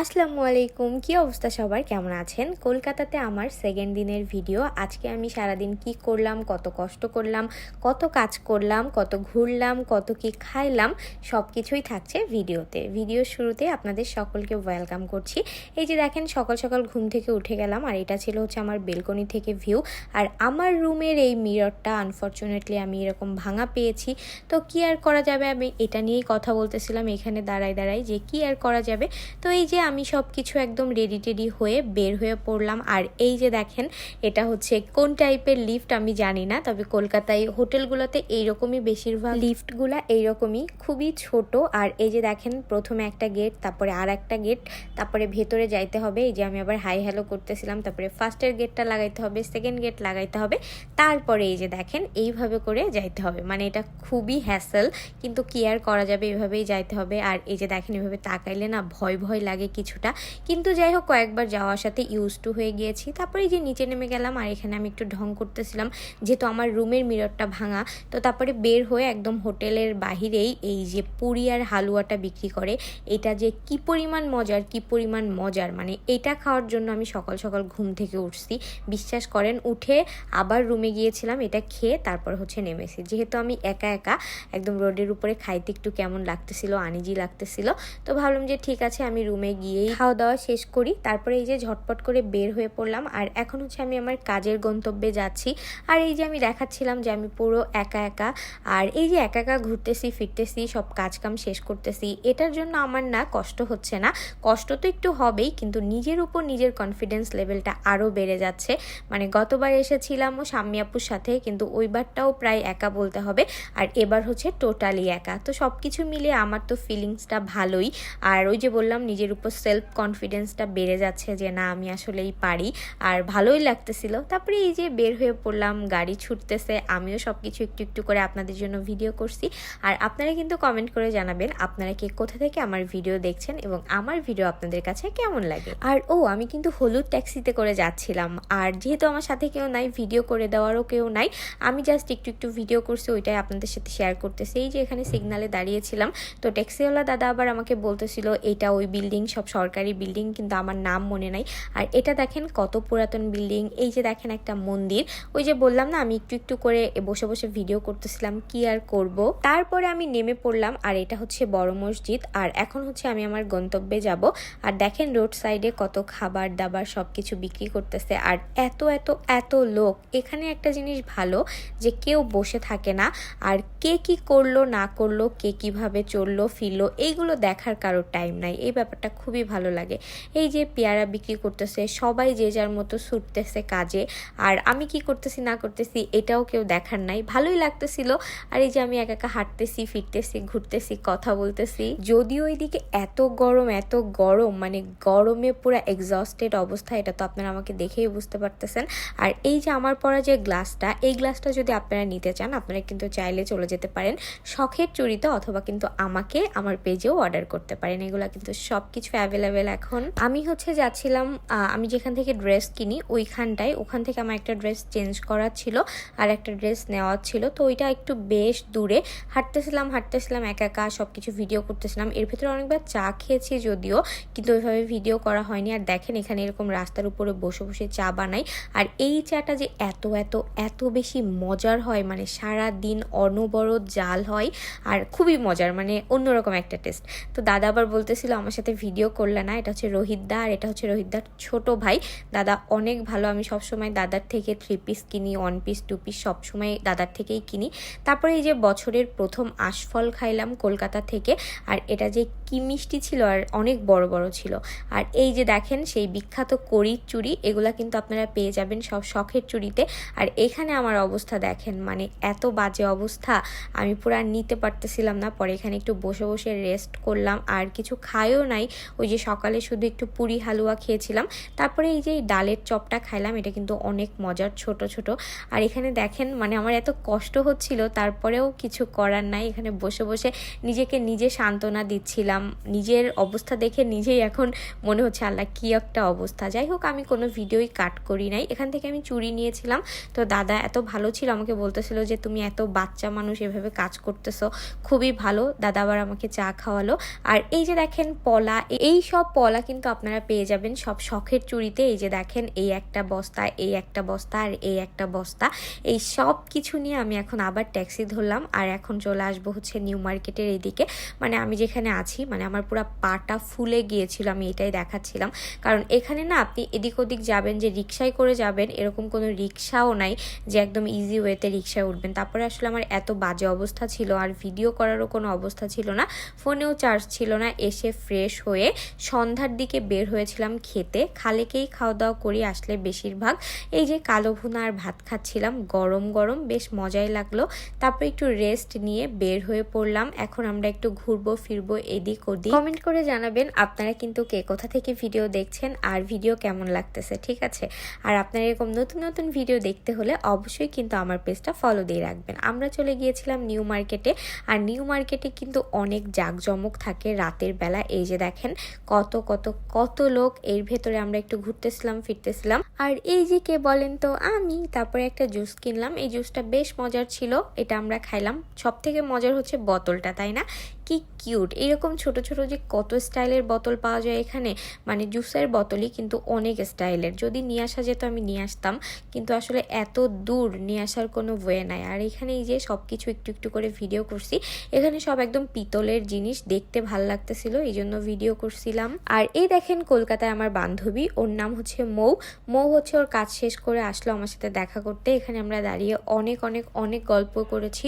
আসসালামু আলাইকুম কি অবস্থা সবার? কেমন আছেন? কলকাতাতে আমার সেকেন্ড দিনের ভিডিও আজকে আমি সারাদিন কি করলাম, কত কষ্ট করলাম, কত কাজ করলাম, কত ঘুরলাম, কত কি খাইলাম সব কিছুই থাকছে ভিডিওতে ভিডিও শুরুতে আপনাদের সকলকে ওয়েলকাম করছি। এই যে দেখেন, সকাল সকাল ঘুম থেকে উঠে গেলাম, আর এটা ছিল হচ্ছে আমার বেলকনি থেকে ভিউ আর আমার রুমের এই মিররটা আনফর্চুনেটলি আমি এরকম ভাঙা পেয়েছি। তো কি আর করা যাবে? আমি এটা নিয়েই কথা বলতেছিলাম, এখানে দাঁড়াই দাঁড়াই যে কি আর করা যাবে? তো এই যে আমি সব কিছু একদম রেডি টেডি হয়ে বের হয়ে পড়লাম। আর এই যে দেখেন, এটা হচ্ছে কোন টাইপের লিফট আমি জানি না, তবে কলকাতায় হোটেলগুলোতে এইরকমই বেশিরভাগ লিফটগুলা এইরকমই, খুবই ছোট। আর এই যে দেখেন, প্রথমে একটা গেট তারপরে আর একটা গেট তারপরে ভেতরে যাইতে হবে। এই যে আমি আবার হাই হ্যালো করতেছিলাম, তারপরে ফার্স্টের গেটটা লাগাইতে হবে সেকেন্ড গেট লাগাইতে হবে। তারপরে এই যে দেখেন, এইভাবে করে যাইতে হবে। মানে এটা খুবই হ্যাসেল কিন্তু কি আর করা যাবে? এভাবেই যাইতে হবে। আর এই যে দেখেন, এভাবে তাকাইলে না ভয় ভয় লাগে কিছুটা। কিন্তু যাই হোক, কয়েকবার যাওয়ার সাথে ইউজ টু হয়ে গিয়েছি। তারপরে যে নিচে নেমে গেলাম, আর এখানে আমি একটু ঢং করতেছিলাম, যেহেতু আমার রুমের মিররটা ভাঙা, তো তারপরে বের হয়ে একদম হোটেলের বাহিরেই এই যে পুরি আর হালুয়াটা বিক্রি করে, এটা যে কি পরিমাণ মজার, কি পরিমাণ মজার মানে এটা খাওয়ার জন্য আমি সকাল সকাল ঘুম থেকে উঠছি। বিশ্বাস করেন, উঠে আবার রুমে গিয়েছিলাম, এটা খেয়ে তারপর হচ্ছে নেমেছি। যেহেতু আমি একা একা একদম রোডের উপরে খাইতে একটু কেমন লাগতেছিল, আনিজি লাগতেছিল, তো ভাবলাম যে ঠিক আছে, আমি রুমে গিয়েই খাওয়া দাওয়া শেষ করি। তারপরে এই যে ঝটপট করে বের হয়ে পড়লাম। আর এখন হচ্ছে আমি আমার কাজের গন্তব্যে যাচ্ছি। আর এই যে আমি দেখাচ্ছিলাম যে আমি পুরো একা একা। আর এই যে একা একা ঘুরতেছি, ফিরতেছি, সব কাজ কাম শেষ করতেছি, এটার জন্য আমার না কষ্ট হচ্ছে না। কষ্ট তো একটু হবেই, কিন্তু নিজের উপর নিজের কনফিডেন্স লেভেলটা আরও বেড়ে যাচ্ছে। মানে গতবার এসেছিলাম ও শাম্মী আপুর সাথে, কিন্তু ওইবারটাও প্রায় একা বলতে হবে। আর এবার হচ্ছে টোটালি একা। তো সব কিছু মিলে আমার তো ফিলিংসটা ভালোই। আর ওই যে বললাম, নিজের উপর সেলফ কনফিডেন্সটা বেড়ে যাচ্ছে যে না, আমি আসলেই পারি। আর ভালোই লাগতেছিল। তারপরে এই যে বের হয়ে পড়লাম, গাড়ি ছুটতেছে, আমিও সব কিছু একটু একটু করে আপনাদের জন্য ভিডিও করছি। আর আপনারা কিন্তু কমেন্ট করে জানাবেন, আপনারা কে কোথা থেকে আমার ভিডিও দেখছেন এবং আমার ভিডিও আপনাদের কাছে কেমন লাগে? আর ও, আমি কিন্তু হলুদ ট্যাক্সিতে করে যাচ্ছিলাম। আর যেহেতু আমার সাথে কেউ নাই ভিডিও করে দেওয়ারও কেউ নাই, আমি জাস্ট একটু একটু ভিডিও করছি, ওইটাই আপনাদের সাথে শেয়ার করতেছি। এই যে এখানে সিগনালে দাঁড়িয়েছিলাম, তো ট্যাক্সিওয়ালা দাদা আবার আমাকে বলতেছিল এটা ওই বিল্ডিং সব সরকারি বিল্ডিং, কিন্তু আমার নাম মনে নাই। আর এটা দেখেন কত পুরাতন বিল্ডিং। এই যে দেখেন একটা মন্দির। ওই যে বললাম না, আমি একটু একটু করে বসে বসে ভিডিও করতেছিলাম, কি আর করব? তারপরে আমি নেমে পড়লাম, আর এটা হচ্ছে বড় মসজিদ। আর এখন হচ্ছে আমি আমার গন্তব্যে যাব। আর দেখেন রোড সাইডে কত খাবার দাবার সব কিছু বিক্রি করতেছে। আর এত এত এত লোক। এখানে একটা জিনিস ভালো, যে কেউ বসে থাকে না। আর কে কি করল, না করল, কে কীভাবে চলল, ফিরলো, এইগুলো দেখার কারোর টাইম নাই। এই ব্যাপারটা খুবই ভালো লাগে। এই যে পেয়ারা বিক্রি করতেছে, সবাই যে যার মতো ছুটতেছে কাজে, আর আমি কি করতেছি না করতেছি এটাও কেউ দেখার নাই। ভালোই লাগতেছিল, আর এই যে আমি একা একা হাঁটতেছি, ফিরতেছি, ঘুরতেছি, কথা বলতেছি, যদিও এইদিকে এত গরম এত গরম মানে গরমে পুরো এক্সস্টেড অবস্থা, এটা তো আপনারা আমাকে দেখেই বুঝতে পারতেছেন। আর এই যে আমার পরা যে গ্লাসটা, এই গ্লাসটা যদি আপনারা নিতে চান, আপনারা কিন্তু চাইলে চলে যেতে পারেন শখের চুরিতে অথবা কিন্তু আমাকে, আমার পেজেও অর্ডার করতে পারেন। এগুলো কিন্তু সব কিছু অ্যাভেলেবেল এখন। আমি হচ্ছে যাচ্ছিলাম আমি যেখান থেকে ড্রেস কিনি, ওইখানটায়। ওখান থেকে আমার একটা ড্রেস চেঞ্জ করার ছিল আর একটা ড্রেস নেওয়ার ছিল। তো ওইটা একটু বেশ দূরে। হাঁটতেছিলাম হাঁটতেছিলাম, একা একা সব কিছু ভিডিও করতেছিলাম। এর ভেতরে অনেকবার চা খেয়েছি যদিও, কিন্তু ওইভাবে ভিডিও করা হয়নি। আর দেখেন, এখানে এরকম রাস্তার উপরে বসে বসে চা বানাই। আর এই চাটা যে এত এত এত বেশি মজার হয় মানে সারা দিন অনবরত জাল হয়। আর খুবই মজার মানে অন্যরকম একটা টেস্ট তো দাদা আবার বলতেছিল, আমার সাথে ভিডিও করলে না, এটা হচ্ছে রোহিতদা আর এটা হচ্ছে রোহিতদার ছোট ভাই। দাদা অনেক ভালো, আমি সবসময় দাদার থেকে থ্রি পিস কিনি ওয়ান পিস টু পিস সবসময় দাদার থেকেই কিনি। তারপরে এই যে বছরের প্রথম আশফল খাইলাম কলকাতা থেকে, আর এটা যে কি মিষ্টি ছিল আর অনেক বড় বড় ছিল। আর এই যে দেখেন, সেই বিখ্যাত করির চুড়ি, এগুলা কিন্তু আপনারা পেয়ে যাবেন সব শখের চুড়িতে। আর এখানে আমার অবস্থা দেখেন মানে এত বাজে অবস্থা, আমি পুরো নিতে পারতেছিলাম না। পরে এখানে একটু বসে বসে রেস্ট করলাম, আর কিছু খায়ও নাই। ওই যে সকালে শুধু একটু পুরি, হালুয়া খেয়েছিলাম। তারপরে এই যে ডালের চপটা খাইলাম, এটা কিন্তু অনেক মজার, ছোট ছোট। আর এখানে দেখেন মানে আমার এত কষ্ট হচ্ছিল, তারপরেও কিছু করার নাই। এখানে বসে বসে নিজেকে নিজে সান্ত্বনা দিচ্ছিলাম। নিজের অবস্থা দেখে নিজেই এখন মনে হচ্ছে, আল্লাহ, কী একটা অবস্থা। যাই হোক, আমি কোনো ভিডিওই কাট করি নাই। এখান থেকে আমি চুরি নিয়েছিলাম। তো দাদা এত ভালো ছিল, আমাকে বলতেছিল যে, তুমি এত বাচ্চা মানুষ, এভাবে কাজ করতেছো। খুবই ভালো। দাদা আবার আমাকে চা খাওয়ালো। আর এই যে দেখেন, পলা এই সব পলা কিন্তু আপনারা পেয়ে যাবেন সব শখের চুরিতে এই যে দেখেন, এই একটা বস্তা, এই একটা বস্তা, আর এই একটা বস্তা। এই সব কিছু নিয়ে আমি এখন আবার ট্যাক্সি ধরলাম। আর এখন চলে আসব হচ্ছে নিউ মার্কেটের এইদিকে। মানে আমি যেখানে আছি মানে আমার পুরো পাটা ফুলে গিয়েছিল, আমি এটাই দেখাচ্ছিলাম। কারণ এখানে না আপনি এদিক ওদিক যাবেন, যে রিক্সায় করে যাবেন, এরকম কোনো রিক্সাও নাই যে একদম ইজি ওয়েতে রিক্সায় উঠবেন। তারপরে আসলে আমার এত বাজে অবস্থা ছিল, আর ভিডিও করারও কোনো অবস্থা ছিল না। ফোনেও চার্জ ছিল না, এসে ফ্রেশ হয়ে সন্ধ্যার দিকে বের হয়েছিলাম খেতে। খালেকেই খাওয়া দাওয়া করি আসলে বেশিরভাগ। এই যে কালো ভুনা আর ভাত খাচ্ছিলাম, গরম গরম, বেশ মজাই লাগল। তারপর একটু রেস্ট নিয়ে বের হয়ে পড়লাম। এখন আমরা একটু ঘুরবো, ফিরবো এদিক ওদিক। কমেন্ট করে জানাবেন আপনারা কিন্তু কে কোথা থেকে ভিডিও দেখছেন আর ভিডিও কেমন লাগতেছে, ঠিক আছে? আর আপনারা এরকম নতুন নতুন ভিডিও দেখতে হলে অবশ্যই কিন্তু আমার পেজটা ফলো দিয়ে রাখবেন। আমরা চলে গিয়েছিলাম নিউ মার্কেটে আর নিউ মার্কেটে কিন্তু অনেক জাঁকজমক থাকে রাতের বেলা। এই যে দেখেন কত কত কত লোক এর ভেতরে আমরা একটু ঘুরতেছিলাম, ফিরতেছিলাম। আর এই যে কে বলেন তো, আমি তারপরে একটা জুস কিনলাম। এই জুসটা বেশ মজার ছিল, এটা আমরা খাইলাম। সব থেকে মজার হচ্ছে বোতলটা, তাই না? কি কিউট। এরকম ছোট ছোট যে কত স্টাইলের বোতল পাওয়া যায় এখানে মানে জুসের বোতলই কিন্তু অনেক স্টাইলের। যদি নিয়ে আসা যেত আমি নিয়ে আসতাম, কিন্তু আসলে এত দূর নিয়ে আসার কোনো ওয়ে নাই। আর এখানে এই যে সব কিছু একটু একটু করে ভিডিও করছি, এখানে সব একদম পিতলের জিনিস, দেখতে ভালো লাগতেছিল এই জন্য ভিডিও করছিলাম। আর এই দেখেন কলকাতায় আমার বান্ধবী, ওর নাম হচ্ছে মৌ। মৌ হচ্ছে ওর কাজ শেষ করে আসলো আমার সাথে দেখা করতে। এখানে আমরা দাঁড়িয়ে অনেক অনেক অনেক গল্প করেছি,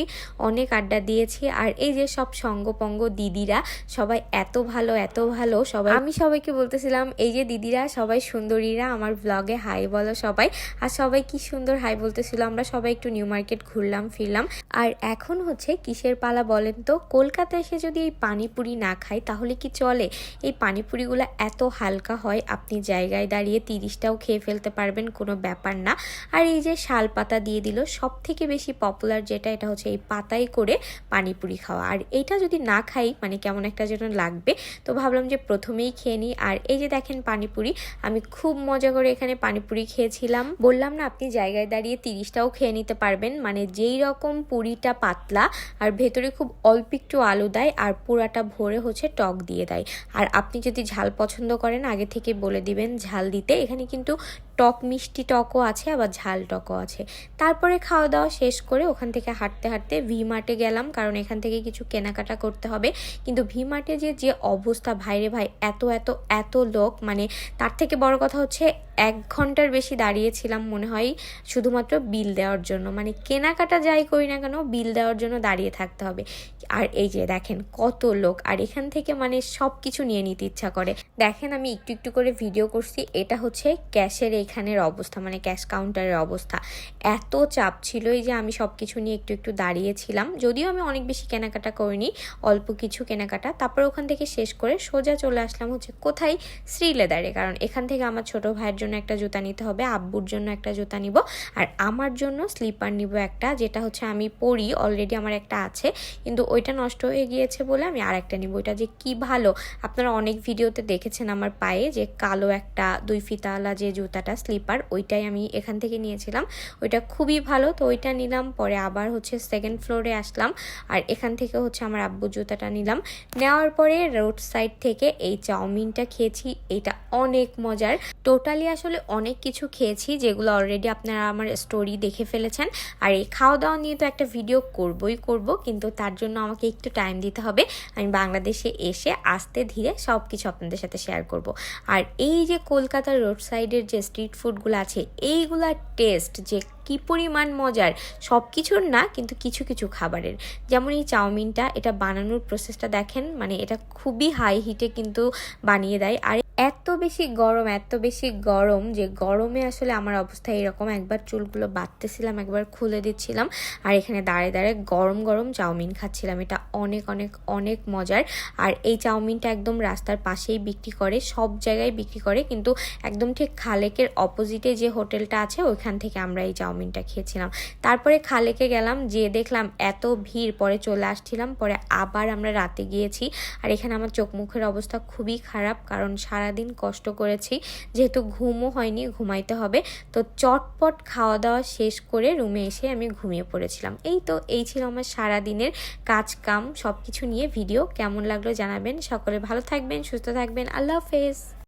অনেক আড্ডা দিয়েছি। আর এই যে সব সঙ্গপঙ্গ দিদিরা সবাই এত ভালো এত ভালো। সবাই আমি সবাইকে বলতেছিলাম, এই যে দিদিরা, সবাই সুন্দরীরা, আমার ব্লগে হাই বলো সবাই। আর সবাই কি সুন্দর হাই বলতেছিল, আমরা সবাই একটু নিউ মার্কেট ঘুরলাম, ফিরলাম। আর এখন হচ্ছে কিসের পালা বলেন তো? কলকাতা এসে যদি এই পানিপুরি না খাই তাহলে কি চলে? এই পানিপুরিগুলো এত হালকা হয়, আপনি জায়গায় দাঁড়িয়ে তিরিশটাও খেয়ে ফেলতে পারবেন, কোনো ব্যাপার না। আর এই যে শাল পাতা দিয়ে দিল সব থেকে বেশি পপুলার যেটা, এটা হচ্ছে এই পাতায় করে পানিপুরি খাওয়া। আর এইটা যদি না খাই মানে কেমন একটা যেন লাগবে। তো ভাবলাম যে প্রথমেই খেয়ে নিই। আর এই যে দেখেন পানিপুরি, আমি খুব মজা করে এখানে পানিপুরি খেয়েছিলাম। বললাম না, আপনি জায়গায় দাঁড়িয়ে তিরিশটাও খেয়ে নিতে পারবেন। মানে যেই রকম পুরিটা পাতলা, আর ভেতরে খুব অল্প একটু আলু দেয়, আর পুরাটা ভরে হচ্ছে টক দিয়ে দেয়। আর আপনি যদি ঝাল পছন্দ করেন, আগে থেকে বলে দিবেন ঝাল দিতে। এখানে কিন্তু টক মিষ্টি টকও আছে, আবার ঝাল টকও আছে। তারপরে খাওয়া দাওয়া শেষ করে ওখান থেকে হাঁটতে হাঁটতে ভি মার্টে গেলাম, কারণ এখান থেকে কিছু কেনাকাটা করতে হবে। কিন্তু ভি মার্টে যে যে অবস্থা, ভাইরে ভাই, এত এত এত লোক মানে তার থেকে বড় কথা হচ্ছে এক ঘণ্টার বেশি দাঁড়িয়েছিলাম মনে হয় শুধুমাত্র বিল দেওয়ার জন্য। মানে কেনাকাটা যাই করি না কেন বিল দেওয়ার জন্য দাঁড়িয়ে থাকতে হবে। আর এই যে দেখেন কত লোক, আর এখান থেকে মানে সব কিছু নিয়ে নিতে ইচ্ছা করে। দেখেন আমি একটু একটু করে ভিডিও করছি, এটা হচ্ছে ক্যাশের এখানের অবস্থা মানে ক্যাশ কাউন্টারের অবস্থা। এত চাপ ছিল এই যে আমি সব কিছু নিয়ে একটু একটু দাঁড়িয়েছিলাম, যদিও আমি অনেক বেশি কেনাকাটা করিনি, অল্প কিছু কেনাকাটা। তারপর ওখান থেকে শেষ করে সোজা চলে আসলাম হচ্ছে কোথায়? শ্রীলেদারে, কারণ এখান থেকে আমার ছোট ভাইয়ের জন্য একটা জুতা নিতে হবে, আব্বুর জন্য একটা জুতা নিব, আর আমার জন্য স্লিপার নিব একটা, যেটা হচ্ছে আমি পরি অলরেডি আমার একটা আছে, কিন্তু ওইটা নষ্ট হয়ে গিয়েছে বলে আমি আর একটা নিব। ওইটা যে কি ভালো, আপনারা অনেক ভিডিওতে দেখেছেন আমার পায়ে যে কালো একটা দুই ফিতাওয়ালা যে জুতাটা, স্লিপার, ওইটাই আমি এখান থেকে নিয়েছিলাম। ওইটা খুবই ভালো, তো ওইটা নিলাম, পরে আবার হচ্ছে সেকেন্ড ফ্লোরে আসলাম, আর এখান থেকে হচ্ছে আমার আব্বু জুতাটা নিলাম। নেওয়ার পরে রোড সাইড থেকে এই চাউমিনটা খেয়েছি, এটা অনেক মজার। টোটালি আসলে অনেক কিছু খেয়েছি যেগুলো অলরেডি আপনারা আমার স্টোরি দেখে ফেলেছেন। আর এই খাওয়া দাওয়া নিয়ে তো একটা ভিডিও করবই করব, কিন্তু তার জন্য আমাকে একটু টাইম দিতে হবে। আমি বাংলাদেশে এসে আস্তে ধীরে সব কিছু আপনাদের সাথে শেয়ার করব। আর এই যে কলকাতার রোড সাইডের যে স্ট্রিট ফুডগুলো আছে, এইগুলার টেস্ট যে কি পরিমাণ মজার? সব কিছুর না, কিন্তু কিছু কিছু খাবারের। যেমন এই চাউমিনটা, এটা বানানোর প্রসেসটা দেখেন মানে এটা খুবই হাই হিটে কিন্তু বানিয়ে দেয়। আর এত বেশি গরম, এত বেশি গরম যে গরমে আসলে আমার অবস্থা এরকম। একবার চুলগুলো বাঁধতেছিলাম, একবার খুলে দিচ্ছিলাম, আর এখানে দাঁড়িয়ে দাঁড়িয়ে গরম গরম চাউমিন খাচ্ছিলাম। এটা অনেক অনেক অনেক মজার। আর এই চাউমিনটা একদম রাস্তার পাশেই বিক্রি করে, সব জায়গায় বিক্রি করে, কিন্তু একদম ঠিক খালেকের অপোজিটে যে হোটেলটা আছে, ওইখান থেকে আমরা এই চাউমিন চাউমিনটা খেয়েছিলাম। তারপরে খালেকে গেলাম যে দেখলাম এত ভিড়, পরে চলে আসছিলাম, পরে আবার আমরা রাতে গিয়েছি। আর এখানে আমার চোখ মুখের অবস্থা খুবই খারাপ, কারণ সারাদিন কষ্ট করেছি, যেহেতু ঘুমও হয়নি, ঘুমাইতে হবে। তো চটপট খাওয়া দাওয়া শেষ করে রুমে এসে আমি ঘুমিয়ে পড়েছিলাম। এই তো, এই ছিল আমার সারা দিনের কাজ কাম সব কিছু নিয়ে ভিডিও। কেমন লাগল জানাবেন। সকলে ভালো থাকবেন, সুস্থ থাকবেন। আল্লাহ হাফেজ।